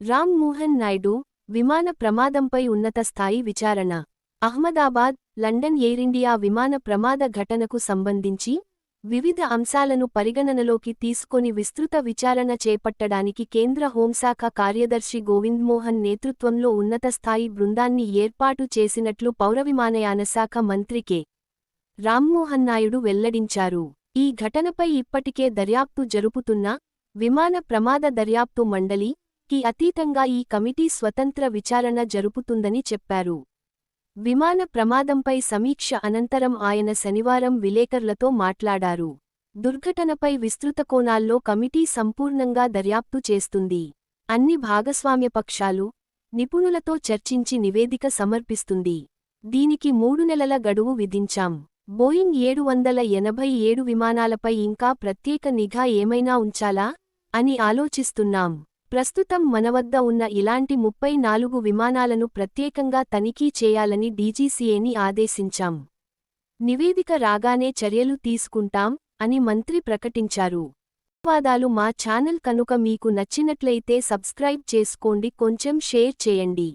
రామ్మోహన్ నాయుడు విమాన ప్రమాదంపై ఉన్నత స్థాయి విచారణ. అహ్మదాబాద్ లండన్ ఎయిరిండియా విమాన ప్రమాద ఘటనకు సంబంధించి వివిధ అంశాలను పరిగణనలోకి తీసుకొని విస్తృత విచారణ చేపట్టడానికి కేంద్ర హోంశాఖ కార్యదర్శి గోవింద్మోహన్ నేతృత్వంలో నేతృత్వంలో ఉన్నతస్థాయి బృందాన్ని ఏర్పాటు చేసినట్లు పౌరవిమానయాన శాఖ మంత్రి కె. రామ్మోహన్ నాయుడు వెల్లడించారు. ఈ ఘటనపై ఇప్పటికే దర్యాప్తు జరుపుతున్న విమాన ప్రమాద దర్యాప్తు మండలి కి అతీతంగా ఈ కమిటీ స్వతంత్ర విచారణ జరుపుతుందని చెప్పారు. విమాన ప్రమాదంపై సమీక్ష అనంతరం ఆయన శనివారం విలేకర్లతో మాట్లాడారు. దుర్ఘటనపై విస్తృత కోణాల్లో కమిటీ సంపూర్ణంగా దర్యాప్తు చేస్తుంది. అన్ని భాగస్వామ్య పక్షాలు నిపుణులతో చర్చించి నివేదిక సమర్పిస్తుంది. దీనికి మూడు నెలల గడువు విధించాం. బోయింగ్ ఏడు వందల ఎనభై ఏడు విమానాలపై ఇంకా ప్రత్యేక నిఘా ఏమైనా ఉంచాలా? అని ఆలోచిస్తున్నాం. ప్రస్తుతం మనవద్ద ఉన్న ఇలాంటి ముప్పై నాలుగు విమానాలను ప్రత్యేకంగా తనిఖీ చేయాలని డీజీసీఏని ఆదేశించాం. నివేదిక రాగానే చర్యలు తీసుకుంటాం అని మంత్రి ప్రకటించారు. ధన్యవాదాలు మా ఛానల్ కనుక మీకు నచ్చినట్లయితే సబ్స్క్రైబ్ చేసుకోండి కొంచెం షేర్ చేయండి.